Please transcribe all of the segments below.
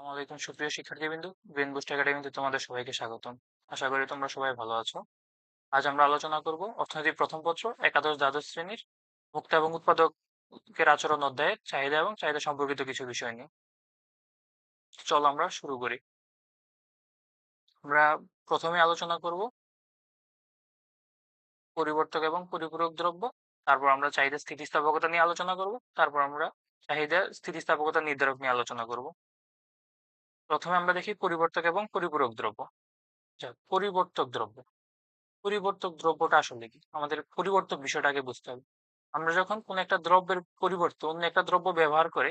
আসসালামু আলাইকুম। সুপ্রিয় শিক্ষার্থীবৃন্দ গ্রিন বুস্ট একাডেমিতে তোমাদের সবাইকে স্বাগতম। আশা করি তোমরা সবাই ভালো আছো। আজ আমরা আলোচনা করব অর্থনীতির প্রথম পত্র, একাদশ দ্বাদশ শ্রেণির ভোক্তা এবং উৎপাদকের আচরণ অধ্যায়ের চাহিদা এবং চাহিদা সম্পর্কিত কিছু বিষয় নিয়ে। চলো আমরা শুরু করি। আমরা প্রথমে আলোচনা করব পরিবর্তক এবং পরিপূরক দ্রব্য, তারপর আমরা চাহিদা স্থিতিস্থাপকতা নিয়ে আলোচনা করব, তারপর আমরা চাহিদা স্থিতিস্থাপকতা নির্ধারক নিয়ে আলোচনা করব। প্রথমে আমরা দেখি পরিবর্তক এবং পরিপূরক দ্রব্য। আচ্ছা পরিবর্তক দ্রব্য। পরিবর্তক দ্রব্যটা আসলে কি? আমাদের পরিবর্তক বিষয়টা আগে বুঝতে হবে। আমরা যখন কোন একটা দ্রব্যের পরিবর্তে অন্য একটা দ্রব্য ব্যবহার করে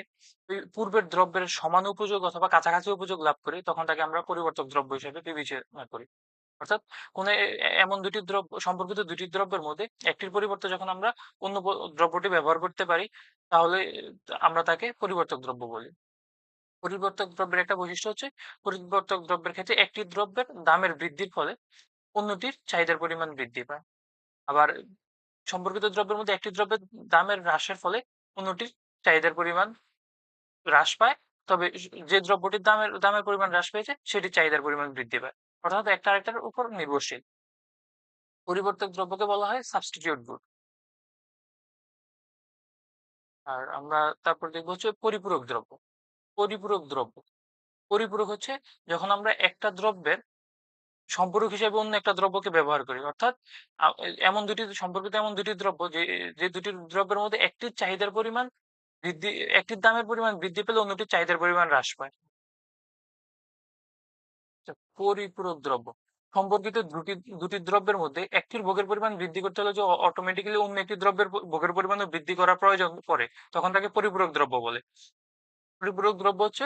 পূর্বের দ্রব্যের সমান উপযোগ অথবা কাছাকাছি উপযোগ লাভ করি, তখন তাকে আমরা পরিবর্তক দ্রব্য হিসেবে বিবেচনা করি। অর্থাৎ কোন এমন দুটি দ্রব্য, সম্পর্কিত দুটি দ্রব্যের মধ্যে একটির পরিবর্তে যখন আমরা অন্য দ্রব্যটি ব্যবহার করতে পারি, তাহলে আমরা তাকে পরিবর্তক দ্রব্য বলি। পরিবর্তক দ্রব্যের একটা বৈশিষ্ট্য হচ্ছে, পরিবর্তক দ্রব্যের ক্ষেত্রে একটি দ্রব্যের দামের বৃদ্ধির ফলে অন্যটির চাহিদার পরিমাণ বৃদ্ধি পায়। আবার সম্পর্কিত দ্রব্যের মধ্যে একটি দ্রব্যের দামের হ্রাসের ফলে অন্যটির চাহিদার পরিমাণ হ্রাস পায়। তবে যে দ্রব্যটির দামের দামের পরিমাণ হ্রাস পেয়েছে সেটির চাহিদার পরিমাণ বৃদ্ধি পায়। অর্থাৎ একটা আরেকটার উপর নির্ভরশীল। পরিবর্তক দ্রব্যকে বলা হয় সাবস্টিটিউট গুড আর আমরা তারপর দেখব হচ্ছে পরিপূরক দ্রব্য। পরিপূরক দ্রব্য। পরিপূরক হচ্ছে যখন আমরা একটা দ্রব্যের সম্পূরক হিসেবে অন্য একটা দ্রব্যকে ব্যবহার করি। অর্থাৎ এমন দুটি সম্পর্কিত এমন দুটি দ্রব্য যে যে দুটি দ্রব্যের মধ্যে একটির চাহিদার পরিমাণ বৃদ্ধি একটির দামের পরিমাণ বৃদ্ধি পেলে অন্যটির চাহিদার পরিমাণ হ্রাস পায়। আচ্ছা, পরিপূরক দ্রব্য। সম্পর্কিত দুটি দুটি দ্রব্যের মধ্যে একটির ভোগের পরিমাণ বৃদ্ধি করতে হলে যে অটোমেটিক্যালি অন্য একটি দ্রব্যের ভোগের পরিমাণও বৃদ্ধি করা প্রয়োজন পড়ে। তখন তাকে পরিপূরক দ্রব্য বলে। পরিপূরক দ্রব্য হচ্ছে,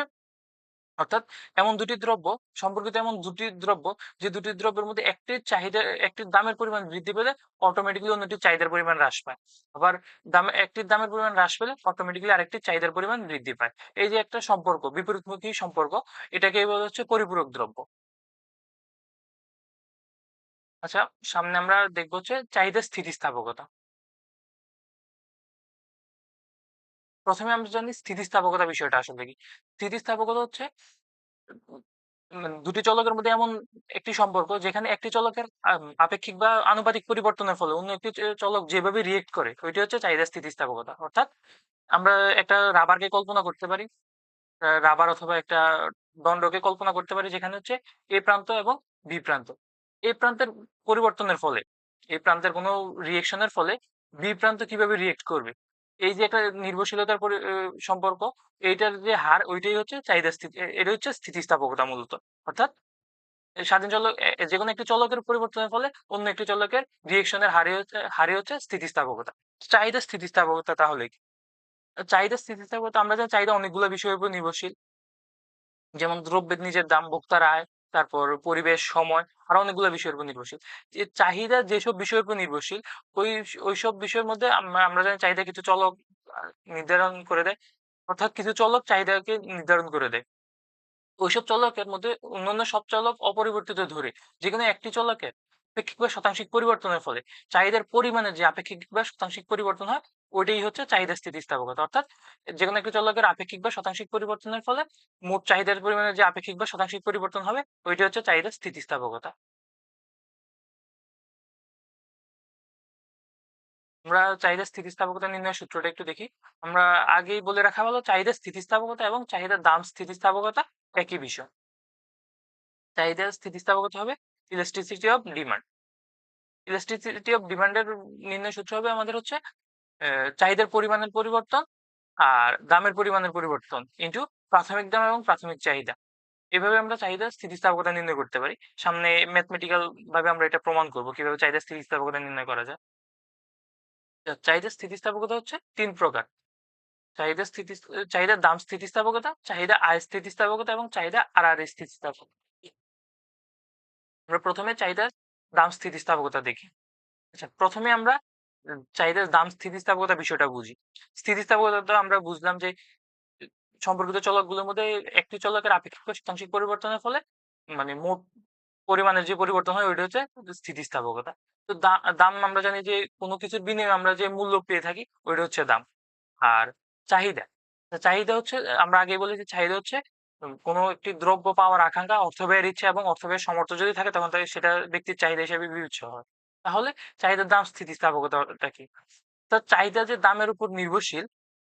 অর্থাৎ এমন দুটি দ্রব্য, সম্পর্কিত এমন দুটি দ্রব্য, যে দুটি দ্রব্যের মধ্যে একটির চাহিদা, একটির দামের পরিমাণ বৃদ্ধি পেলে অটোমেটিক্যালি অন্যটির চাহিদার পরিমাণ হ্রাস পায়। আবার দাম, একটির দামের পরিমাণ হ্রাস পেলে অটোমেটিক্যালি আরেকটির চাহিদার পরিমাণ বৃদ্ধি পায়। এই যে একটা সম্পর্ক, বিপরীতমুখী সম্পর্ক, এটাকে বলা হচ্ছে পরিপূরক দ্রব্য। আচ্ছা সামনে আমরা দেখব হচ্ছে চাহিদা স্থিতিস্থাপকতা। প্রথমে আমরা জানি স্থিতিস্থাপকতা বিষয়টা আসলে কি। স্থিতিস্থাপকতা হচ্ছে উম, দুটি চলকের মধ্যে এমন একটি সম্পর্ক যেখানে একটি চলকের আপেক্ষিক বা আনুপাতিক পরিবর্তনের ফলে অন্য একটি চলক যেভাবে রিয়েক্ট করে ওইটি হচ্ছে চাহিদা স্থিতিস্থাপকতা। অর্থাৎ আমরা একটা রাবারকে কল্পনা করতে পারি রাবার অথবা একটা দণ্ডকে কল্পনা করতে পারি যেখানে হচ্ছে এ প্রান্ত এবং বি প্রান্ত। এ প্রান্তের পরিবর্তনের ফলে এই প্রান্তের কোনো রিয়েকশনের ফলে বি প্রান্ত কীভাবে রিয়েক্ট করবে? এই যে একটা নির্ভরশীলতার পরি- সম্পর্ক, এইটার যে হার, ওইটাই হচ্ছে চাহিদা স্থিতি এটা হচ্ছে স্থিতিস্থাপকতা মূলত, অর্থাৎ স্বাধীন চলক যে কোনো একটি চলকের পরিবর্তনের ফলে অন্য একটি চলকের রিয়েকশনের হারে হচ্ছে হারে হচ্ছে স্থিতিস্থাপকতা। চাহিদা স্থিতিস্থাপকতা তাহলে কি? চাহিদা স্থিতিস্থাপকতা, আমরা জানি চাহিদা অনেকগুলো বিষয়ের উপর নির্ভরশীল। যেমন দ্রব্যের নিজের দাম, ভোক্তার আয়, তারপর পরিবেশ, সময় আর অনেকগুলো বিষয়ের উপর নির্ভরশীল। যে চাহিদা যেসব বিষয়ের উপর নির্ভরশীল, ওই ওইসব বিষয়ের মধ্যে আমরা জানি চাহিদা কিছু চলক নির্ধারণ করে দেয়। অর্থাৎ কিছু চলক চাহিদাকে নির্ধারণ করে দেয়। ওইসব চলকের মধ্যে অন্যান্য সব চলক অপরিবর্তিত ধরে। যেকোনো একটি চলকের আপেক্ষিক বা শতাংশিক পরিবর্তনের ফলে চাহিদার পরিমাণে যে আপেক্ষিক বা শতাংশিক পরিবর্তন হয়, ওইটাই হচ্ছে চাহিদা স্থিতিস্থাপকতা। অর্থাৎ যেকোনো একটি চলকের আপেক্ষিক বা শতাংশিক পরিবর্তনের ফলে মোট চাহিদার পরিমাণে যে আপেক্ষিক বা শতাংশিক পরিবর্তন হবে, ওইটা হচ্ছে চাহিদা স্থিতিস্থাপকতা। আমরা চাহিদা স্থিতিস্থাপকতা নির্ণয়ের সূত্রটা একটু দেখি। আমরা আগেই বলে রাখা ভালো চাহিদা স্থিতিস্থাপকতা এবং চাহিদার দাম স্থিতিস্থাপকতা একই বিষয়। চাহিদা স্থিতিস্থাপকতা হবে elasticity of demand elasticity of ডিমান্ডের নির্ণয় সূত্র হবে আমাদের হচ্ছে চাহিদার পরিমাণের পরিবর্তন আর দামের পরিমাণের পরিবর্তন ইন্টু প্রাথমিক দাম এবং প্রাথমিক চাহিদা। এভাবে আমরা চাহিদা স্থিতিস্থাপকতা নির্ণয় করতে পারি। সামনে ম্যাথমেটিক্যাল ভাবে আমরা এটা প্রমাণ করব কীভাবে চাহিদা স্থিতিস্থাপকতা নির্ণয় করা যায়। চাহিদা স্থিতিস্থাপকতা হচ্ছে তিন প্রকার। চাহিদা স্থিতি চাহিদার দাম স্থিতিস্থাপকতা, চাহিদা আয় স্থিতিস্থাপকতা এবং চাহিদা আর আর স্থিতিস্থাপকতা। আমরা প্রথমে চাহিদার দাম স্থিতিস্থাপকতা দেখি। আচ্ছা প্রথমে আমরা চাহিদার দাম স্থিতিস্থাপকতা বিষয়টা বুঝি। স্থিতিস্থাপকতা তো আমরা বুঝলাম যে, সম্পর্কিত চলকগুলোর মধ্যে একটি চলকের আপেক্ষিক শতাংশিক পরিবর্তনের ফলে মানে মোট পরিমাণের যে পরিবর্তন হয়, ওইটা হচ্ছে স্থিতিস্থাপকতা। তো দাম আমরা জানি যে, কোনো কিছুর বিনিময়ে আমরা যে মূল্য পেয়ে থাকি, ওইটা হচ্ছে দাম। আর চাহিদা। চাহিদা হচ্ছে, আমরা আগে বলেছি, চাহিদা হচ্ছে কোনো একটি দ্রব্য পাওয়ার আকাঙ্ক্ষা, অর্থ ব্যয়ের ইচ্ছা এবং অর্থ ব্যয়ের সামর্থ্য যদি থাকে তখন তাকে সেটা ব্যক্তির চাহিদা হিসেবে বিবেচ্য হয়। তাহলে চাহিদার দাম স্থিতিস্থাপকতাটা কি? তো চাহিদা যে দামের উপর নির্ভরশীল,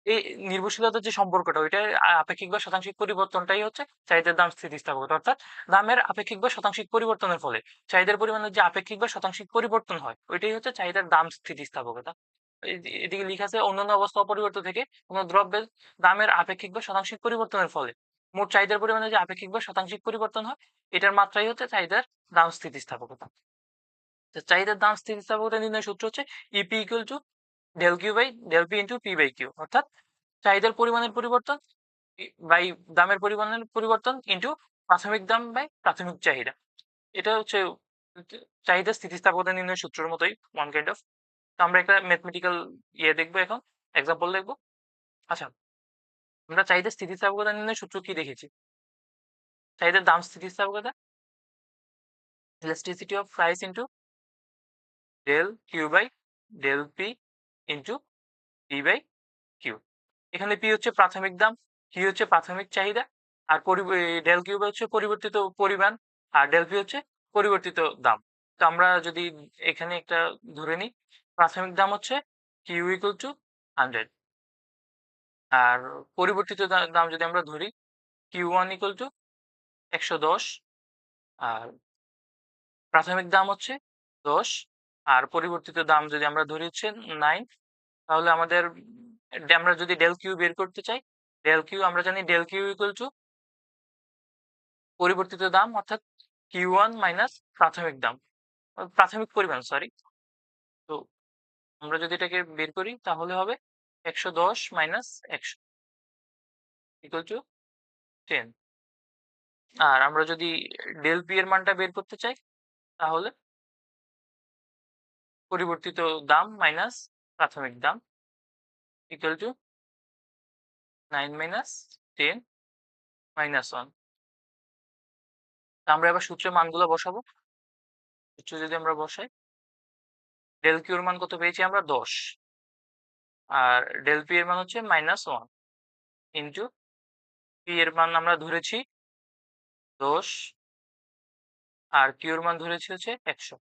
এই নির্ভরশীলতার যে সম্পর্কটা ওইটা আপেক্ষিক বা শতাংশিক পরিবর্তনটাই হচ্ছে চাহিদার দাম স্থিতিস্থাপকতা। অর্থাৎ দামের আপেক্ষিক বা শতাংশিক পরিবর্তনের ফলে চাহিদার পরিমাণের যে আপেক্ষিক বা শতাংশিক পরিবর্তন হয়, ওইটাই হচ্ছে চাহিদার দাম স্থিতিস্থাপকতা। এদিকে লিখা আছে অন্যান্য অবস্থা অপরিবর্তিত থেকে কোন দ্রব্যের দামের আপেক্ষিক বা শতাংশিক পরিবর্তনের ফলে মোট চাহিদার পরিমাণে যে আপেক্ষিক বা শতাংশিক পরিবর্তন হয়, এটার মাত্রাই হচ্ছে চাহিদার দাম স্থিতিস্থাপকতা। চাহিদার দাম স্থিতিস্থাপকতা নির্ণয় সূত্র হচ্ছে EP equal to del Q by del P into P by Q অর্থাৎ চাহিদার পরিমাণের পরিবর্তন বাই দামের পরিমাণের পরিবর্তন ইন্টু প্রাথমিক দাম বাই প্রাথমিক চাহিদা। এটা হচ্ছে চাহিদা স্থিতিস্থাপকতা নির্ণয় সূত্রের মতোই ওয়ান কাইন্ড অফ তো আমরা একটা ম্যাথমেটিক্যাল ইয়ে দেখব এখন এক্সাম্পল দেখব। আচ্ছা আমরা চাহিদা স্থিতিস্থাপকতা নির্ণয়ের সূত্র কি দেখেছি? চাহিদার দাম স্থিতিস্থাপকতা? elasticity of price into del q by del p into p by q. এখানে পি হচ্ছে প্রাথমিক দাম কি হচ্ছে প্রাথমিক চাহিদা, আর ডেল কিউ হচ্ছে পরিবর্তিত পরিমাণ, আর ডেল পি হচ্ছে পরিবর্তিত দাম। তো আমরা যদি এখানে একটা ধরে নিই, প্রাথমিক দাম হচ্ছে কিউ ইকুয়াল টু হান্ড্রেড আর পরিবর্তিত দাম যদি আমরা ধরি কিউ ওয়ান ইকুয়াল টু একশো দশ, আর প্রাথমিক দাম হচ্ছে দশ, আর পরিবর্তিত দাম যদি আমরা ধরি হচ্ছে নাইন তাহলে আমাদের আমরা যদি ডেল কিউ বের করতে চাই ডেল কিউ আমরা জানি ডেল কিউ ইকুয়াল টু পরিবর্তিত দাম, অর্থাৎ কিউ ওয়ান মাইনাস প্রাথমিক দাম, প্রাথমিক পরিমাণ সরি তো আমরা যদি এটাকে বের করি, তাহলে হবে একশো দশ মাইনাস একশো ইকুয়াল টু টেন আর আমরা যদি ডেল পি এর মানটা বের করতে চাই, তাহলে পরিবর্তিত দাম মাইনাস প্রাথমিক দাম equal to nine minus ten minus one আমরা এবার সূত্রের মানগুলো বসাবো। সূত্র যদি আমরা বসাই ডেল কিউর মান কত পেয়েছি আমরা দশ। আর ডেল পি এর মান হচ্ছে মাইনাস ওয়ান ইন্টু পি এর মান আমরা ধরেছি দশ, আর কিউর মান ধরেছি হচ্ছে একশো।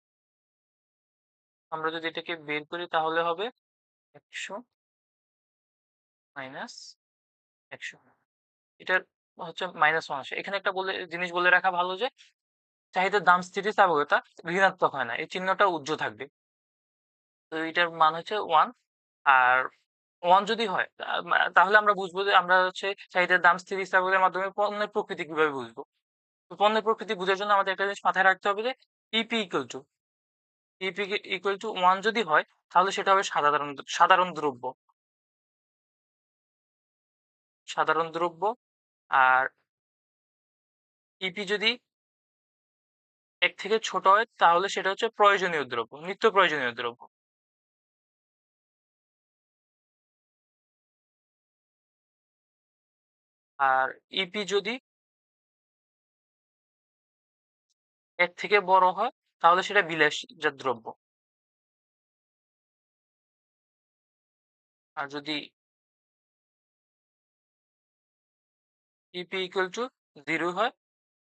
আমরা যদি এটাকে বের করি তাহলে হবে একশো মাইনাস একশো। এটার হচ্ছে মাইনাস ওয়ান এখানে একটা বলে, জিনিস বলে রাখা ভালো যে, চাহিদার দাম স্থিতিস্থাপকতা ঋণাত্মক হয় না। এই চিহ্নটা উজ্জ্ব থাকবে। তো এটার মান হচ্ছে ওয়ান আর ওয়ান যদি হয় তাহলে আমরা বুঝব যে আমরা হচ্ছে চাহিদার দাম স্থিতিস্থাপকতার মাধ্যমে পণ্যের প্রকৃতি কীভাবে বুঝব। পণ্যের প্রকৃতি বোঝার জন্য আমাদের একটা জিনিস মাথায় রাখতে হবে যে EP equal to EP equal to one যদি হয়, তাহলে সেটা হবে সাধারণ সাধারণ দ্রব্য। সাধারণ দ্রব্য আর ইপি যদি এক থেকে ছোট হয়, তাহলে সেটা হচ্ছে প্রয়োজনীয় দ্রব্য, নিত্য প্রয়োজনীয় দ্রব্য। আর ইপি যদি এর থেকে বড় হয়, তাহলে সেটা বিলাসজাত দ্রব্য। আর যদি ইপি ইকুয়াল টু জিরো হয়,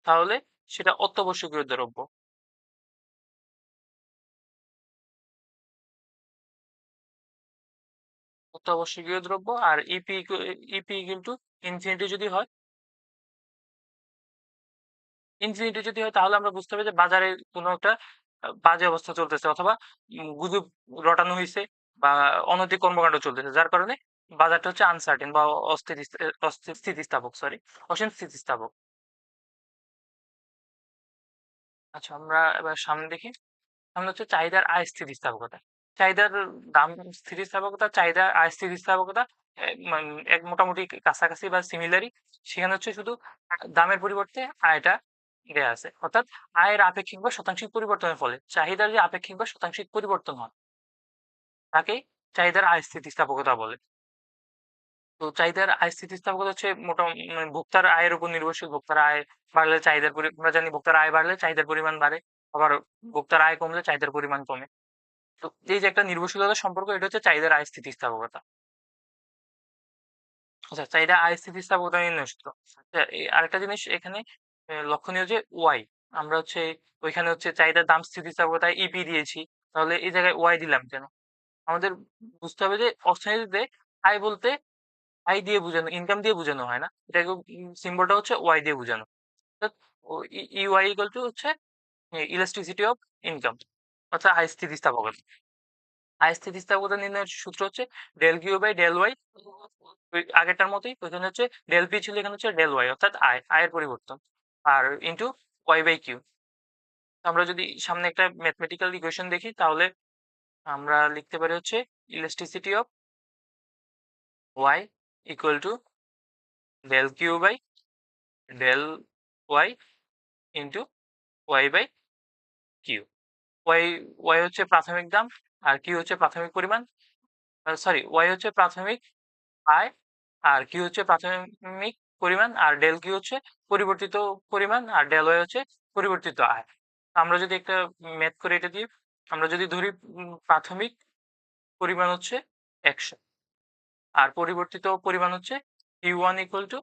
তাহলে সেটা অত্যাবশ্যকীয় দ্রব্য। অত্যাবশ্যকীয় দ্রব্য আর EP EP equal to infinity যদি হয় ইনফিনিটি যদি হয় তাহলে আমরা বুঝতে হবে যে বাজারে কোনো একটা বাজে অবস্থা চলতেছে অথবা গুজব রটানো হয়েছে বা অনৈতিক কর্মকাণ্ড চলতেছে, যার কারণে বাজারটা হচ্ছে আনসার্টেন বা স্থিতিস্থাপক সরি অসীম স্থিতিস্থাপক। আচ্ছা আমরা এবার সামনে দেখি, সামনে হচ্ছে চাহিদার আয় স্থিতিস্থাপকতা। চাহিদার দাম স্থিতিস্থাপকতা চাহিদার আয় স্থিতিস্থাপকতা এক মোটামুটি কাছাকাছি বা সিমিলারই সেখানে হচ্ছে শুধু দামের পরিবর্তে আয়টা দেয়া আছে। অর্থাৎ আয়ের আপেক্ষিক বা শতাংশিক পরিবর্তনের ফলে চাহিদার যে আপেক্ষিক বা শতাংশিক পরিবর্তন হয় তাকে চাহিদার আয় স্থিতিস্থাপকতা বলে। তো চাহিদার আয় স্থিতিস্থাপকতা হচ্ছে মোটামুটি মানে ভোক্তার আয়ের উপর নির্ভরশীল। ভোক্তার আয় বাড়লে চাহিদার পরি, আমরা জানি ভোক্তার আয় বাড়লে চাহিদার পরিমাণ বাড়ে, আবার ভোক্তার আয় কমলে চাহিদার পরিমাণ কমে। তো এই যে একটা নির্ভরশীলতা সম্পর্ক এটা হচ্ছে চাহিদার আয় স্থিতিস্থাপকতা আচ্ছা চাহিদা আয় স্থিতিস্থাপকতা নির্ণয় সূত্র। আচ্ছা, আরেকটা জিনিস এখানে লক্ষণীয় যে ওয়াই আমরা হচ্ছে ওইখানে হচ্ছে চাহিদার দাম স্থিতিস্থাপকতায় ইপি দিয়েছি তাহলে এই জায়গায় ওয়াই দিলাম কেন? আমাদের বুঝতে হবে যে অর্থনীতিতে আয় বলতে আয় দিয়ে বোঝানো ইনকাম দিয়ে বোঝানো হয় না। এটাকে সিম্বলটা হচ্ছে ওয়াই দিয়ে বোঝানো। ই ওয়াই ইকুয়াল টু হচ্ছে ইলাস্ট্রিসিটি অফ ইনকাম অর্থাৎ আয় স্থিতিস্থাপকতা আয় স্থিতিস্থাপকতা নির্ণয়ের সূত্র হচ্ছে del Q by del Y আগেরটার মতোই, ওইখানে হচ্ছে ডেল পি ছিল, এখানে হচ্ছে ডেল ওয়াই অর্থাৎ আয় আয়ের পরিবর্তন, আর ইন্টু ওয়াই বাই কিউ আমরা যদি সামনে একটা ম্যাথমেটিক্যাল ইকুয়েশন দেখি, তাহলে আমরা লিখতে পারি হচ্ছে elasticity of Y equal to del Q by del Y into Y by Q Y Y হচ্ছে প্রাথমিক দাম আর কি হচ্ছে প্রাথমিক পরিমাণ। সরি ওয়াই হচ্ছে প্রাথমিক আয় আর কি হচ্ছে প্রাথমিক পরিমাণ আর ডেল কি হচ্ছে পরিবর্তিত পরিমাণ আর ডেল ওয়াই হচ্ছে পরিবর্তিত আয়। আমরা যদি একটা ম্যাথ করে এটা দিই আমরা যদি ধরি প্রাথমিক পরিমাণ হচ্ছে একশো আর পরিবর্তিত পরিমাণ হচ্ছে কিউ ওয়ান ইকুয়াল টু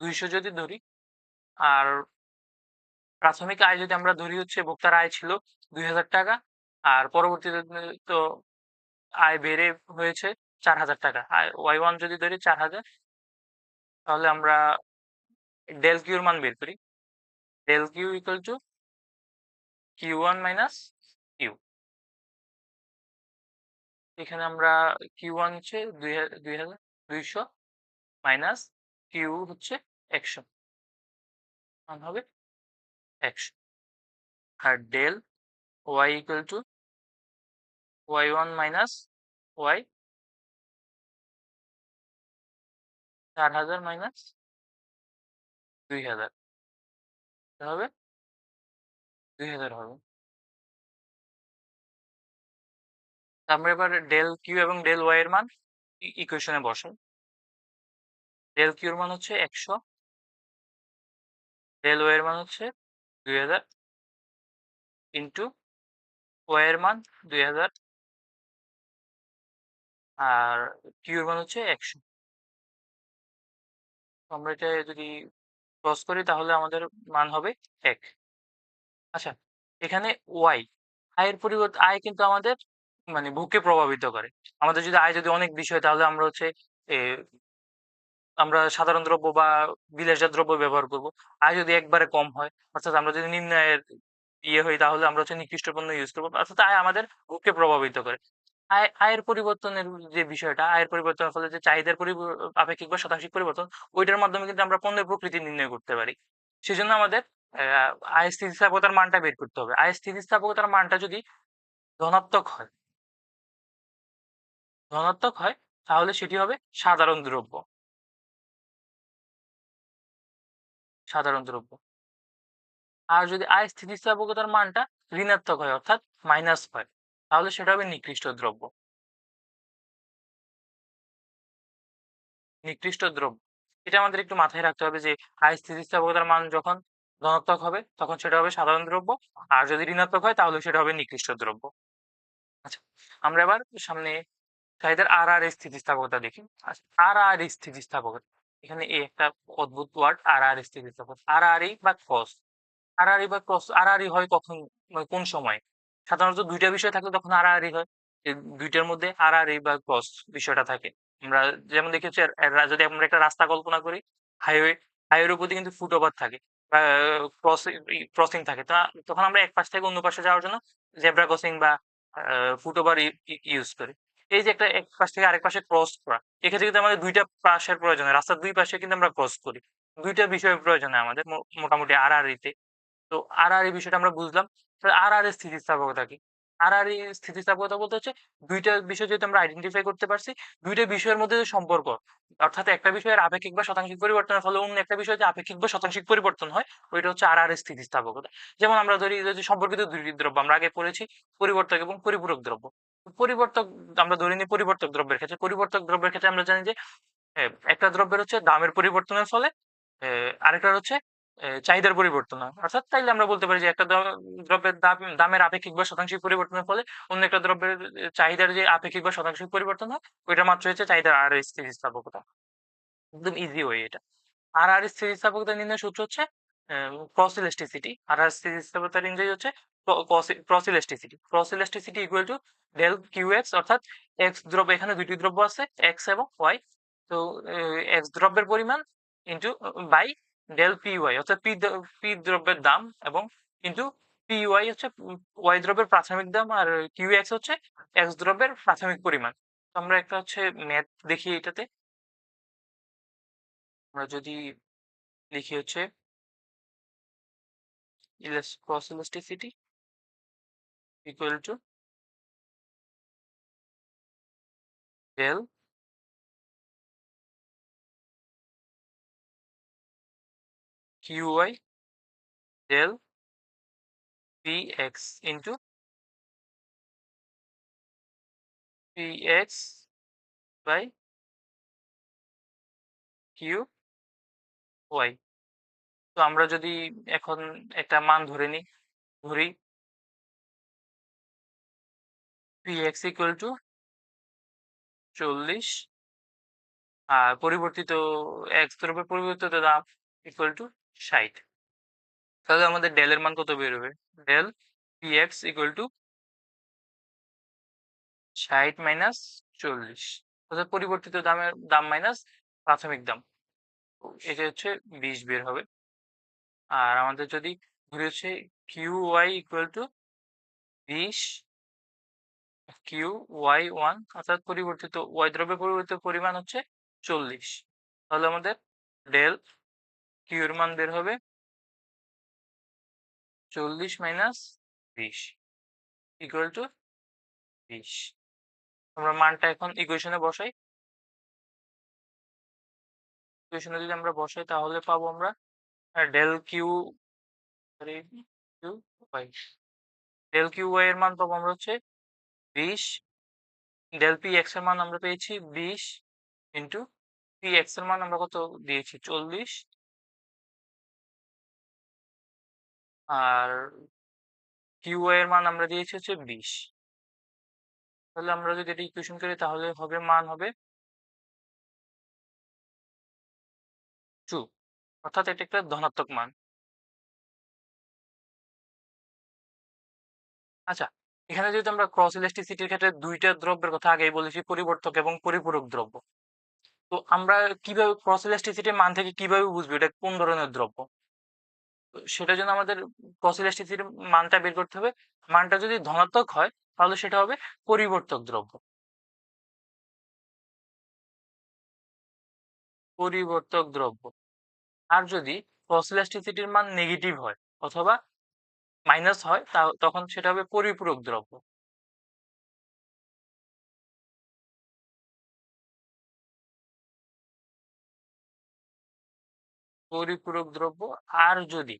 দুইশো যদি ধরি, আর প্রাথমিক আয় যদি আমরা ধরি হচ্ছে ভোক্তার আয় ছিল দুই হাজার টাকা, আর পরবর্তীতে তো আয় বেড়ে হয়েছে চার হাজার টাকা। আর ওয়াই ওয়ান যদি ধরি চার হাজার, তাহলে আমরা ডেল কিউর মান বের করি। Del Q equal to Q one minus Q. এখানে আমরা কিউ ওয়ান হচ্ছে দুই হাজার দুইশো মাইনাস কিউ হচ্ছে একশো। হবে একশো আর del Y equal to Y one minus Y চার হাজার মাইনাস দুই হাজার হবে দুই হাজার হবে আমরা এবার ডেল কিউ এবং ডেল ওয়াই এর মান ইকুয়েশনে বসাই। ডেল কিউর মান হচ্ছে একশো। ডেল ওয়াই এর মান হচ্ছে দুই হাজার ইন্টু মান দুই হাজার আর কিউর মান হচ্ছে একশো। আমরা এটা যদি ক্রস করি, তাহলে আমাদের মান হবে এক। আচ্ছা এখানে ওয়াই আয়ের পরিবর্তে আয় কিন্তু আমাদের মানে ভোগকে প্রভাবিত করে। আমাদের যদি আয় যদি অনেক বেশি হয়, তাহলে আমরা হচ্ছে আমরা সাধারণ দ্রব্য বা বিলাসজাত দ্রব্য ব্যবহার করব। আয় যদি একবারে কম হয়, অর্থাৎ আমরা যদি নিম্ন আয়ের ইয়ে হই, তাহলে আমরা হচ্ছে নিকৃষ্ট পণ্য ইউজ করব। অর্থাৎ আয় আমাদের ভোগকে প্রভাবিত করে। আয়, আয়ের পরিবর্তনের যে বিষয়টা, আয়ের পরিবর্তনের ফলে যে চাহিদার আপেক্ষিক বা শতাংশিক পরিবর্তন, ওইটার মাধ্যমে কিন্তু আমরা পণ্যের প্রকৃতি নির্ণয় করতে পারি। সেজন্য আমাদের আয় স্থিতিস্থাপকতার মানটা বের করতে হবে। আয় স্থিতিস্থাপকতার মানটা যদি ধনাত্মক হয় ধনাত্মক হয়, তাহলে সেটি হবে সাধারণ দ্রব্য। সাধারণ দ্রব্য। আর যদি আয় স্থিতিস্থাপকতার মানটা ঋণাত্মক হয়, অর্থাৎ মাইনাস হয়, তাহলে সেটা হবে নিকৃষ্ট দ্রব্য। নিকৃষ্ট দ্রব্য। এটা আমাদের একটু মাথায় রাখতে হবে যে, আয় স্থিতিস্থাপকতার মান যখন ধনাত্মক হবে, তখন সেটা হবে সাধারণ দ্রব্য। আর যদি ঋণাত্মক হয়, তাহলে সেটা হবে নিকৃষ্ট দ্রব্য। আচ্ছা আমরা এবার সামনে চাহিদার আর আর স্থিতিস্থাপকতা দেখি। আর আর স্থিতিস্থাপকতা। এখানে এই একটা অদ্ভুত ওয়ার্ড আর আর স্থিতিস্থাপকতা আর আর বা ক্রস আর আর বা ক্রস আর আর হয় কখন মানে কোন সময়? সাধারণত দুইটা বিষয় থাকলে তখন আর আর হয় দুইটার মধ্যে আর বা ক্রস বিষয়টা থাকে। আমরা যেমন দেখেছি যদি আমরা একটা রাস্তা কল্পনা করি হাইওয়ে হাইওয়ের উপর কিন্তু ফুটওভার থাকে ক্রসিং থাকে। তখন আমরা এক পাশ থেকে অন্য পাশে যাওয়ার জন্য জেব্রা ক্রসিং বা ফুটওভার ইউজ করি। এই যে একটা এক পাশ থেকে আরেক পাশে ক্রস করা, এক্ষেত্রে কিন্তু আমাদের দুইটা পাশের প্রয়োজন হয়। রাস্তার দুই পাশে কিন্তু আমরা ক্রস করি। দুইটা বিষয়ের প্রয়োজন হয় আমাদের মোটামুটি আর আর ইতে তো এই বিষয়টা আমরা বুঝলাম। আর স্থিতিস্থাপকতা কি? আর স্থিতিস্থাপকতা বলতে হচ্ছে দুইটা বিষয় যেহেতু আমরা আইডেন্টিফাই করতে পারছি, দুইটা বিষয়ের মধ্যে যে সম্পর্ক, অর্থাৎ একটা বিষয়ের আপেক্ষিক বা শতাংশিক পরিবর্তনের ফলে অন্য একটা বিষয় যে আপেক্ষিক বা শতাংশিক পরিবর্তন হয়, ওইটা হচ্ছে আর স্থিতিস্থাপকতা। যেমন আমরা ধরি যে সম্পর্কিত দুইটি দ্রব্য, আমরা আগে পড়েছি পরিবর্তক এবং পরিপূরক দ্রব্য। পরিবর্তক, আমরা ধরে নিই পরিবর্তক দ্রব্যের ক্ষেত্রে, পরিবর্তক দ্রব্যের ক্ষেত্রে আমরা জানি যে একটা দ্রব্যের হচ্ছে দামের পরিবর্তনের ফলে আরেকটা হচ্ছে চাহিদার পরিবর্তন হয় অর্থাৎ তাইলে আমরা বলতে পারি যে, একটা দ্রব্যের দাম, দামের আপেক্ষিক বা শতাংশিক পরিবর্তনের ফলে অন্য একটা দ্রব্যের চাহিদার যে আপেক্ষিক বা শতাংশিক পরিবর্তন হয় ওইটা মাত্র হচ্ছে চাহিদার আর স্থিতিস্থাপকতা একদম ইজি ওয়ে এটা। আর আর স্থিতিস্থাপকতা নির্ণয়ের সূত্র হচ্ছে ক্রস ইলাস্টিসিটি আর আর স্থিতিস্থাপকতার ইংরেজি হচ্ছে cross elasticity cross equal to del Q X অর্থাৎ এক্স দ্রব্য এখানে দুইটি দ্রব্য আছে এক্স এবং ওয়াই তো এক্স দ্রব্যের পরিমাণ into by del P Y অর্থাৎ পি পি দ্রব্যের দাম এবং ইন্টু পি ওয়াই হচ্ছে ওয়াই দ্রব্যের প্রাথমিক দাম আর কিউ এক্স হচ্ছে এক্স দ্রব্যের প্রাথমিক পরিমাণ। তো আমরা একটা হচ্ছে ম্যাথ দেখি এটাতে। আমরা যদি লিখি হচ্ছে elasticity equal to del qy del px into px by q y তো আমরা যদি এখন একটা মান ধরে নিই ধরি px equal to চল্লিশ। আর পরিবর্তিত x দ্রব্যের পরিবর্তিত দাম equal to ষাট। তাহলে আমাদের ডেলের মান কত বেরোবে ডেল px equal to ষাট মাইনাস চল্লিশ। অর্থাৎ পরিবর্তিত দামের, দাম মাইনাস প্রাথমিক দাম। এটা হচ্ছে বিশ বের হবে। আর আমাদের যদি ধরি হচ্ছে কিউ ওয়াই ইকুয়াল টু বিশ কিউ ওয়াই ওয়ান অর্থাৎ পরিবর্তিত ওয়াই দ্রব্যের পরিবর্তিত পরিমাণ হচ্ছে চল্লিশ। তাহলে আমাদের ডেল কিউ এর মান বের হবে চল্লিশ মাইনাস বিশ ইকুয়াল টু বিশ। আমরা মানটা এখন ইকুয়েশনে বসাই। ইকুয়েশনে যদি আমরা বসাই তাহলে পাবো আমরা del Q del Q Y এর মান পাবো আমরা হচ্ছে বিশ ডেল পি এক্সের মান আমরা পেয়েছি বিশ ইন্টু পি এক্সের মান আমরা কত দিয়েছি? চল্লিশ। আর কিউ এর মান আমরা দিয়েছি হচ্ছে বিশ। তাহলে আমরা যদি এটা ইকুয়েশন করি, তাহলে হবে, মান হবে টু অর্থাৎ এটা একটা ধনাত্মক মান। আচ্ছা এখানে যদি আমরা ক্রস ইলাস্টিসিটির ক্ষেত্রে দুইটা দ্রব্যের কথা আগেই বলেছি, পরিবর্তক এবং পরিপূরক দ্রব্য। তো আমরা কীভাবে ক্রস ইলাস্টিসিটির মান থেকে কীভাবে বুঝব? এটা কোন ধরনের দ্রব্য? সেটার জন্য আমাদের ক্রস ইলাস্টিসিটির মানটা বের করতে হবে। মানটা যদি ধনাত্মক হয়, তাহলে সেটা হবে পরিবর্তক দ্রব্য। পরিবর্তক দ্রব্য। আর যদি ক্রস ইলাস্টিসিটির মান নেগেটিভ হয়, অথবা মাইনাস হয়, তা- তখন সেটা হবে পরিপূরক দ্রব্য। পরিপূরক দ্রব্য, আর যদি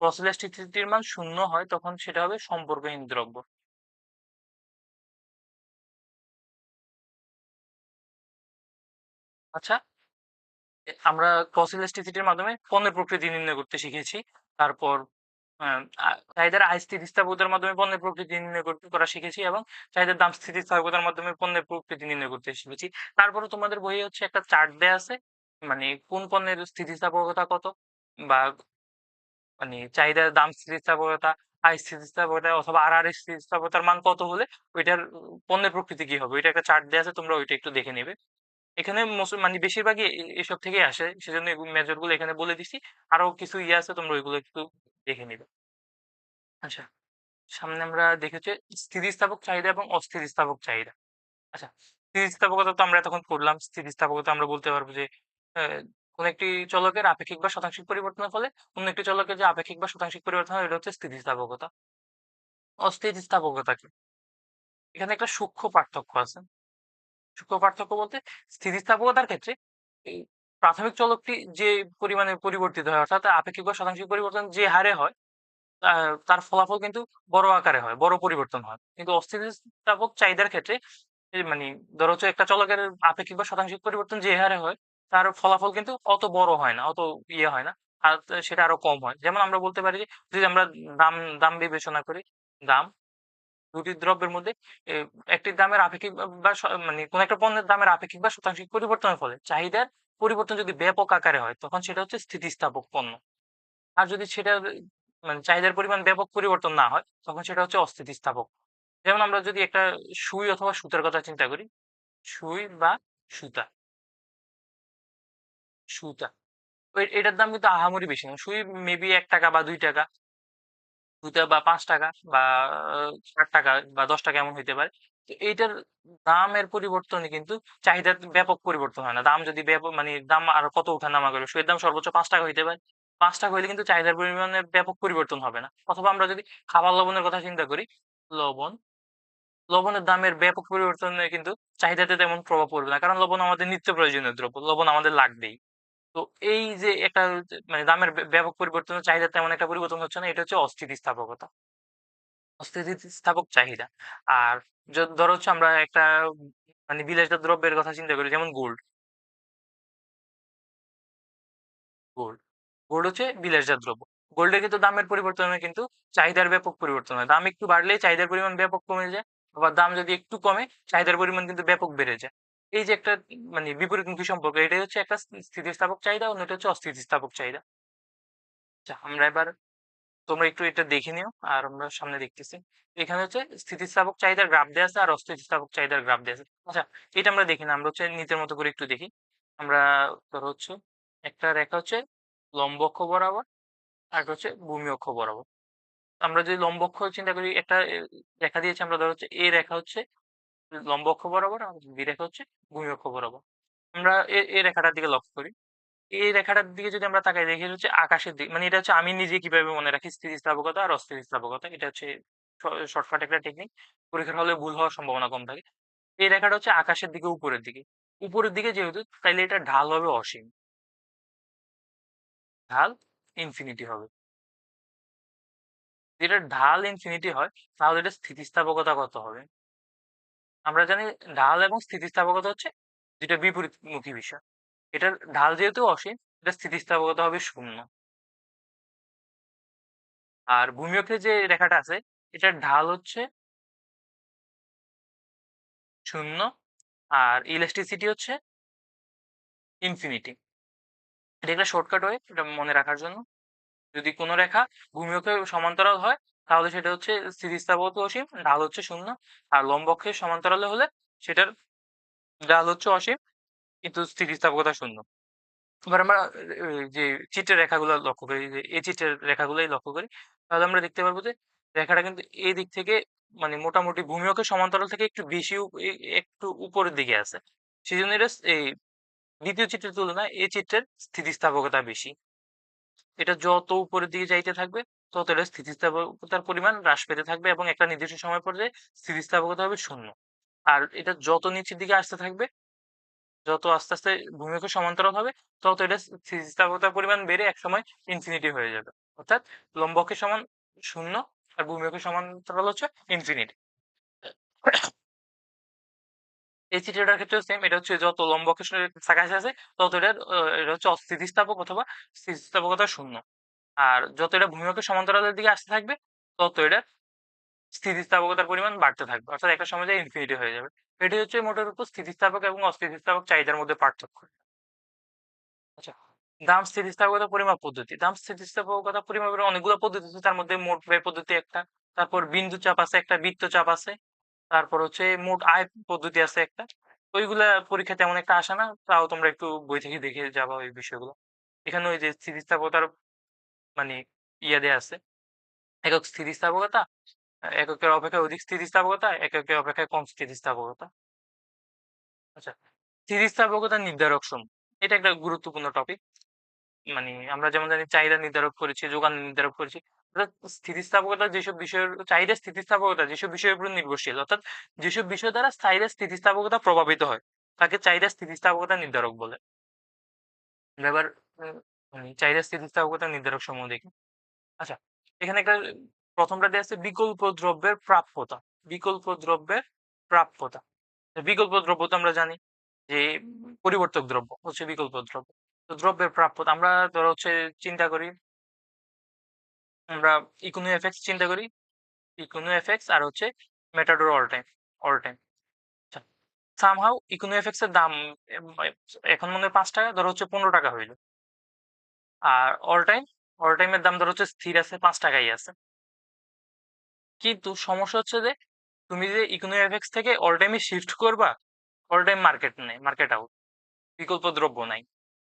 ক্রস ইলাস্টিসিটির মান শূন্য হয়, তখন সেটা হবে সম্পর্কহীন দ্রব্য। আচ্ছা আমরা ক্রস ইলাস্টিসিটির মাধ্যমে পণ্যের প্রকৃতি নির্ণয় করতে শিখেছি। তারপর চাহিদার আয় স্থিতিস্থাপকতার মাধ্যমে পণ্যের প্রকৃতি নির্ণয় করতে করা শিখেছি এবং চাহিদার দাম স্থিতিস্থাপকতার মাধ্যমে পণ্যের প্রকৃতি নির্ণয় করতে শিখেছি। তারপরে তোমাদের বইয়ে হচ্ছে একটা চার্ট দেয়া আছে মানে কোন পণ্যের স্থিতিস্থাপকতা কত বা মানে চাহিদার দাম স্থিতিস্থাপকতা, আয় স্থিতিস্থাপকতা অথবা আর আর স্থিতিস্থাপকতার মান কত হলে ওইটার পণ্যের প্রকৃতি কি হবে? ওইটা একটা চার্ট দেওয়া আছে, তোমরা ওইটা একটু দেখে নেবে। এখানে মানে বেশিরভাগই এসব থেকেই আসে। সেজন্য মেজরগুলো এখানে বলে দিছি। আরও কিছু ইয়ে আছে, তোমরা ওইগুলো একটু দেখে নিবে। আচ্ছা সামনে আমরা দেখেছি স্থিতিস্থাপক চাহিদা এবং অস্থিতিস্থাপক চাহিদা। আচ্ছা স্থিতিস্থাপকতা তো আমরা এতক্ষণ পড়লাম স্থিতিস্থাপকতা আমরা বলতে পারব যে কোন একটি চলকের আপেক্ষিক বা শতাংশিক পরিবর্তনের ফলে অন্য একটি চলকের যে আপেক্ষিক বা শতাংশিক পরিবর্তন হয়, এটা হচ্ছে স্থিতিস্থাপকতা। অস্থিতিস্থাপকতা কি? এখানে একটা সূক্ষ্ম পার্থক্য আছে। সূক্ষ্ম পার্থক্য বলতে স্থিতিস্থাপকতার ক্ষেত্রে এই প্রাথমিক চলকটি যে পরিমাণে পরিবর্তিত হয়, অর্থাৎ আপেক্ষিক বা শতাংশিক পরিবর্তন যে হারে হয় তার ফলাফল কিন্তু বড় আকারে হয়, বড় পরিবর্তন হয়। কিন্তু অস্থিতিস্থাপক চাহিদার ক্ষেত্রে মানে ধরো হচ্ছে একটা চলকের আপেক্ষিক বা শতাংশিক পরিবর্তন যে হারে হয়, তার ফলাফল কিন্তু অত বড় হয় না, অত ইয়ে হয় না, আর সেটা আরও কম হয়। যেমন আমরা বলতে পারি যে যদি আমরা দাম দাম বিবেচনা করি, দাম দুটি দ্রব্যের মধ্যে একটি দামের আপেক্ষিক বা- মানে কোন একটা পণ্যের দামের আপেক্ষিক বা শতাংশিক পরিবর্তনের ফলে চাহিদার পরিবর্তন যদি ব্যাপক আকারে হয়, তখন সেটা হচ্ছে স্থিতিস্থাপক পণ্য। আর যদি সেটা মানে চাহিদার পরিমাণ ব্যাপক পরিবর্তন না হয়, তখন সেটা হচ্ছে অস্থিতিস্থাপক। যেমন আমরা যদি একটা সুই অথবা সুতার কথা চিন্তা করি, সুই বা সুতা। সুতা। এটার দাম কিন্তু আহামরি বেশি না। সুই মেবি এক টাকা বা দুই টাকা। দুইটা বা পাঁচ টাকা বা ষাট টাকা বা দশ টাকা এমন হইতে পারে। তো এইটার দামের পরিবর্তনে কিন্তু চাহিদার ব্যাপক পরিবর্তন হয় না। দাম যদি ব্যাপক মানে দাম আর কত উঠানামা করে সুইয়ের দাম সর্বোচ্চ পাঁচ টাকা হইতে পারে। পাঁচ টাকা হইলে কিন্তু চাহিদার পরিমাণে ব্যাপক পরিবর্তন হবে না। অথবা আমরা যদি খাবার লবণের কথা চিন্তা করি লবণ লবণের দামের ব্যাপক পরিবর্তনে কিন্তু চাহিদাতে তেমন প্রভাব পড়বে না। কারণ লবণ আমাদের নিত্য প্রয়োজনীয় দ্রব্য লবণ আমাদের লাগবেই। তো এই যে একটা মানে দামের ব্যাপক পরিবর্তন চাহিদা তেমন একটা পরিবর্তন হচ্ছে না। এটা হচ্ছে অস্থিতিস্থাপকতা। অস্থিতিস্থাপক চাহিদা। আর ধরো হচ্ছে আমরা একটা মানে বিলাসিতা দ্রব্যের কথা চিন্তা করি, যেমন গোল্ড। গোল্ড। গোল্ড হচ্ছে বিলাসজাত দ্রব্য। গোল্ডের কিন্তু দামের পরিবর্তনে কিন্তু চাহিদার ব্যাপক পরিবর্তন হয়। দাম একটু বাড়লেই চাহিদার পরিমাণ ব্যাপক কমে যায়। আবার দাম যদি একটু কমে, চাহিদার পরিমাণ কিন্তু ব্যাপক বেড়ে যায়। এই যে একটা মানে বিপরীতমুখী সম্পর্ক এটাই হচ্ছে একটা স্থিতিস্থাপক চাহিদা, অন্যটা হচ্ছে অস্থিতিস্থাপক চাহিদা। আচ্ছা আমরা এবার তোমরা একটু এটা দেখে নিও আর আমরা সামনে দেখতেছি। এখানে হচ্ছে স্থিতিস্থাপক চাহিদার গ্রাফ দেয়া আছে আর অস্থিতিস্থাপক চাহিদার গ্রাফ দেয়া আছে। আচ্ছা এটা আমরা দেখি না। আমরা হচ্ছে নিজের মতো করে একটু দেখি। আমরা ধরো হচ্ছে একটা রেখা হচ্ছে লম্ব অক্ষ বরাবর, আর হচ্ছে ভূমি অক্ষ বরাবর। আমরা যদি লম্ব অক্ষ চিন্তা করি একটা রেখা দিয়েছে আমরা ধরো হচ্ছে এ রেখা হচ্ছে লম্ব অক্ষ বরাবর, আর বি রেখা হচ্ছে ভূমি অক্ষ বরাবর। আমরা এ এ রেখাটার দিকে লক্ষ্য করি। এই রেখাটার দিকে যদি আমরা তাকাই, দেখি হচ্ছে আকাশের দিক মানে এটা হচ্ছে আমি নিজে কীভাবে মনে রাখি, স্থিতিস্থাপকতা আর অস্থিতিস্থাপকতা, এটা হচ্ছে শর্টকাট একটা টেকনিক পরীক্ষার হলে ভুল হওয়ার সম্ভাবনা কম থাকে। এই রেখাটা হচ্ছে আকাশের দিকে, উপরের দিকে। উপরের দিকে যেহেতু, তাইলে এটা ঢাল হবে অসীম। ঢাল ইনফিনিটি হবে। যেটা ঢাল ইনফিনিটি হয়, তাহলে এটা স্থিতিস্থাপকতা কত হবে? আমরা জানি ঢাল এবং স্থিতিস্থাপকতা হচ্ছে দুটা বিপরীতমুখী বিষয়। এটার ঢাল যেহেতু অসীম, এটা স্থিতিস্থাপকতা হবে শূন্য। আর ভূমি যে রেখাটা আছে, এটার ঢাল হচ্ছে শূন্য, আর ইলাস্টিসিটি হচ্ছে ইনফিনিটি। এটা একটা শর্টকাট ওয়ে, এটা মনে রাখার জন্য। যদি কোনো রেখা ভূমি অক্ষে সমান্তরাল হয় তাহলে সেটা হচ্ছে স্থিতিস্থাপকতা অসীম ঢাল হচ্ছে শূন্য, আর লম্ব অক্ষে সমান্তরালে হলে সেটার ঢাল হচ্ছে অসীম, কিন্তু স্থিতিস্থাপকতা শূন্য। এবার আমরা যে চিত্রের রেখাগুলো লক্ষ্য করি, যে এই চিত্রের রেখাগুলোই লক্ষ্য করি, তাহলে আমরা দেখতে পারব যে রেখাটা কিন্তু এই দিক থেকে মানে মোটামুটি ভূমি সমান্তরাল থেকে একটু বেশি একটু উপরের দিকে আছে। সেই জন্য এটা এই দ্বিতীয় চিত্রের তুলনায় এই চিত্রের স্থিতিস্থাপকতা বেশি। এটা যত উপরের দিকে যাইতে থাকবে তত এটা স্থিতিস্থাপকতার পরিমাণ হ্রাস পেতে থাকবে এবং একটা নির্দিষ্ট সময় পর্যায়ে স্থিতিস্থাপকতা হবে শূন্য। আর এটা যত নিচের দিকে আসতে থাকবে যত আস্তে আস্তে ভূমিকে সমান্তরাল হবে তত এটা স্থিতিস্থাপকতার পরিমাণ বেড়ে একসময় ইনফিনিটি হয়ে যাবে। অর্থাৎ লম্বকের সমান শূন্য আর ভূমিকে সমান্তরাল হচ্ছে ইনফিনিটি এই চিত্রটার ক্ষেত্রে সেম এটা হচ্ছে যত লম্বকের কাছে আছে তত আহ, এটা হচ্ছে অস্থিতিস্থাপক অথবা স্থিতিস্থাপকতা শূন্য। আর যত এটা ভূমিকে সমান্তরালের দিকে আসতে থাকবে, তত এটা স্থিতিস্থাপকতার পরিমাণ বাড়তে থাকবে। অর্থাৎ একটা সময় যায় ইনফিনিটি হয়ে যাবে। এটি হচ্ছে মোটের উপর স্থিতিস্থাপক এবং অস্থিতিস্থাপক চাহিদার মধ্যে পার্থক্য। আচ্ছা দাম স্থিতিস্থাপকতা পরিমাপ পদ্ধতি। দাম স্থিতিস্থাপকতা পরিমাপের অনেকগুলো পদ্ধতি আছে। তার মধ্যে মোট ব্যয় পদ্ধতি একটা, তারপর বিন্দু চাপ আছে একটা, বৃত্ত চাপ আছে, তারপর হচ্ছে মোট আয় পদ্ধতি আছে একটা। ওইগুলা পরীক্ষা তেমন একটা আসে না। তাও তোমরা একটু বই থেকে দেখে যাবা ওই বিষয়গুলো। এখানে ওই যে স্থিতিস্থাপকতার মানে ইয়া দেয়া আছে। একক স্থিতিস্থাপকতা, এককের অপেক্ষায় অধিক স্থিতিস্থাপকতা, এককের অপেক্ষায় কম স্থিতিস্থাপকতা। আচ্ছা স্থিতিস্থাপকতার নির্ধারক সমূহ এটা একটা গুরুত্বপূর্ণ টপিক মানে আমরা যেমন জানি চাহিদা নির্ধারক করেছি, যোগান নির্ধারক করেছি। অর্থাৎ স্থিতিস্থাপকতা যেসব বিষয়ের, চাহিদা স্থিতিস্থাপকতা যেসব বিষয়ের উপর নির্ভরশীল, অর্থাৎ যেসব বিষয় দ্বারা চাহিদা স্থিতিস্থাপকতা প্রভাবিত হয়, তাকে চাহিদা স্থিতিস্থাপকতা নির্ধারক বলে। এবার মানে চাহিদা স্থিতিস্থাপকতা নির্ধারক সমূহ দেখি। আচ্ছা এখানে একটা প্রথমটা দেওয়া আছে বিকল্প দ্রব্যের প্রাপ্যতা। বিকল্প দ্রব্যের প্রাপ্যতা। বিকল্প দ্রব্য তো আমরা জানি যে পরিবর্তক দ্রব্য হচ্ছে বিকল্প দ্রব্য। তো দ্রব্যের প্রাপ্যতা আমরা ধরো হচ্ছে চিন্তা করি, আমরা ইকোনো এফেক্টস চিন্তা করি ইকোনো এফেক্টস আর হচ্ছে Matador all time all time somehow economics এর দাম এখন মনে হয় পাঁচ টাকা, ধরো হচ্ছে ৳১৫ হইল। আর অল টাইম, অল টাইমের দাম ধর হচ্ছে স্থির আছে পাঁচ টাকাই আছে। কিন্তু সমস্যা হচ্ছে যে তুমি যে ইকোনমি এফেক্স থেকে অল টাইমে শিফট করবা, অল টাইম মার্কেট নেই, মার্কেট আউট। বিকল্প দ্রব্য নাই।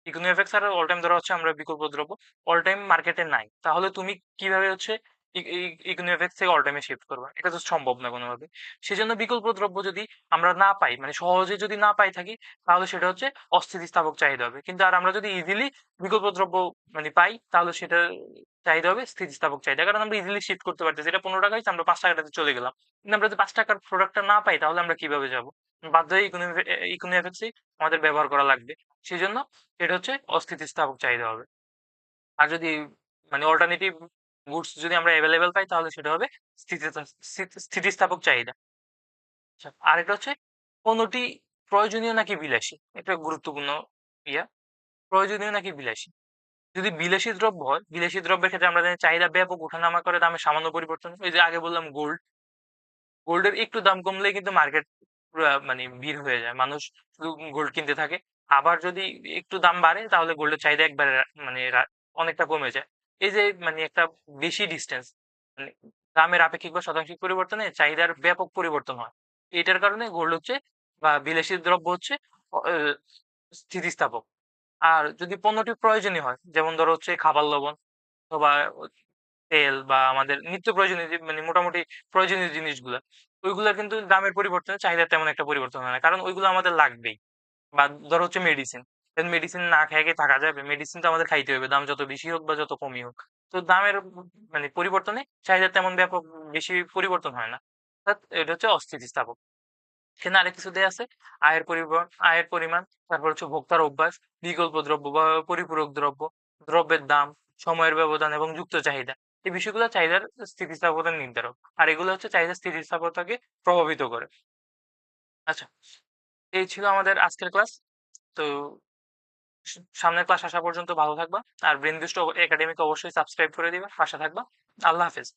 ইকোনমি এফেক্স আর অল টাইম ধরা হচ্ছে আমরা বিকল্প দ্রব্য। অল টাইম মার্কেটে নাই। তাহলে তুমি কীভাবে হচ্ছে ই ই ইকোনমিক্স থেকে অল টাইম শিফট করবা? এটা তো সম্ভব না কোনোভাবে। সেজন্য বিকল্প দ্রব্য যদি আমরা না পাই, মানে সহজে যদি না পাই থাকি, তাহলে সেটা হচ্ছে অস্থিতিস্থাপক চাহিদা হবে। কিন্তু আর আমরা যদি ইজিলি বিকল্প দ্রব্য মানে পাই, তাহলে সেটা চাহিদা হবে স্থিতিস্থাপক চাহিদা। কারণ আমরা ইজিলি শিফট করতে পারতেছি। এটা ৳১৫ হইছে, আমরা ৳৫ টাতে চলে গেলাম। কিন্তু আমরা যদি ৳৫ র প্রোডাক্টটা না পাই, তাহলে আমরা কীভাবে যাব? বাধ্য হয়ে ইকোনমি এ ইকোনমিক্সই আমাদের ব্যবহার করা লাগবে। সেই জন্য এটা হচ্ছে অস্থিতিস্থাপক চাহিদা হবে। আর যদি মানে অল্টারনেটিভ গুডস যদি আমরা অ্যাভেলেবেল পাই, তাহলে সেটা হবে স্থিতি স্থিতিস্থাপক চাহিদা। আচ্ছা, আরেকটা হচ্ছে পণ্যটি প্রয়োজনীয় নাকি বিলাসী? এটা গুরুত্বপূর্ণ ইয়া। প্রয়োজনীয় নাকি বিলাসী? যদি বিলাসী দ্রব্য হয়, বিলাসী দ্রব্যের ক্ষেত্রে আমরা জানি চাহিদা ব্যাপক ওঠানামা করে দামে সামান্য পরিবর্তন। ওই যে আগে বললাম গোল্ড। গোল্ডের একটু দাম কমলেই কিন্তু মার্কেট মানে ভিড় হয়ে যায়। মানুষ শুধু গোল্ড কিনতে থাকে। আবার যদি একটু দাম বাড়ে, তাহলে গোল্ডের চাহিদা একবারে মানে অনেকটা কমে যায়। এই যে মানে একটা বেশি ডিস্টেন্স মানে দামের আপেক্ষিক বা শতাংশিক পরিবর্তনে চাহিদার ব্যাপক পরিবর্তন হয়। এটার কারণে গোল্ড হচ্ছে বা বিলাসী দ্রব্য হচ্ছে স্থিতিস্থাপক। আর যদি পণ্যটি প্রয়োজনীয় হয়, যেমন ধরো হচ্ছে খাবার লবণ অথবা তেল বা আমাদের নিত্য প্রয়োজনীয় মানে মোটামুটি প্রয়োজনীয় জিনিসগুলো ওইগুলা কিন্তু দামের পরিবর্তনে চাহিদার তেমন একটা পরিবর্তন হয় না। কারণ ওইগুলো আমাদের লাগবেই। বা ধরো হচ্ছে মেডিসিন। মেডিসিন না খেয়ে থাকা যাবে? মেডিসিন তো আমাদের খাইতে হবে। দাম যত বেশি হোক বা যত কমই হোক। তো দামের মানে পরিবর্তনে চাহিদার তেমন ব্যাপক বেশি পরিবর্তন হয় না। অর্থাৎ এটা হচ্ছে অস্থিতিস্থাপক। এখানে আরেক কিছু দেয়া আছে। আয়ের পরিবর আয়ের পরিমাণ, তারপর হচ্ছে ভোক্তার অভ্যাস, বিকল্প দ্রব্য বা পরিপূরক দ্রব্য, দ্রব্যের দাম, সময়ের ব্যবধান এবং যুক্ত চাহিদা। এই বিষয়গুলো চাহিদার স্থিতিস্থাপকতার নির্ধারক। আর এগুলো হচ্ছে চাহিদার স্থিতিস্থাপকতাকে প্রভাবিত করে। আচ্ছা, এই ছিল আমাদের আজকের ক্লাস। তো সামনের ক্লাস আসা পর্যন্ত ভালো থাকবা। আর বৃন্দিষ্ট একাডেমিকে অবশ্যই সাবস্ক্রাইব করে দিবা, আশা থাকবা। আল্লাহ হাফেজ।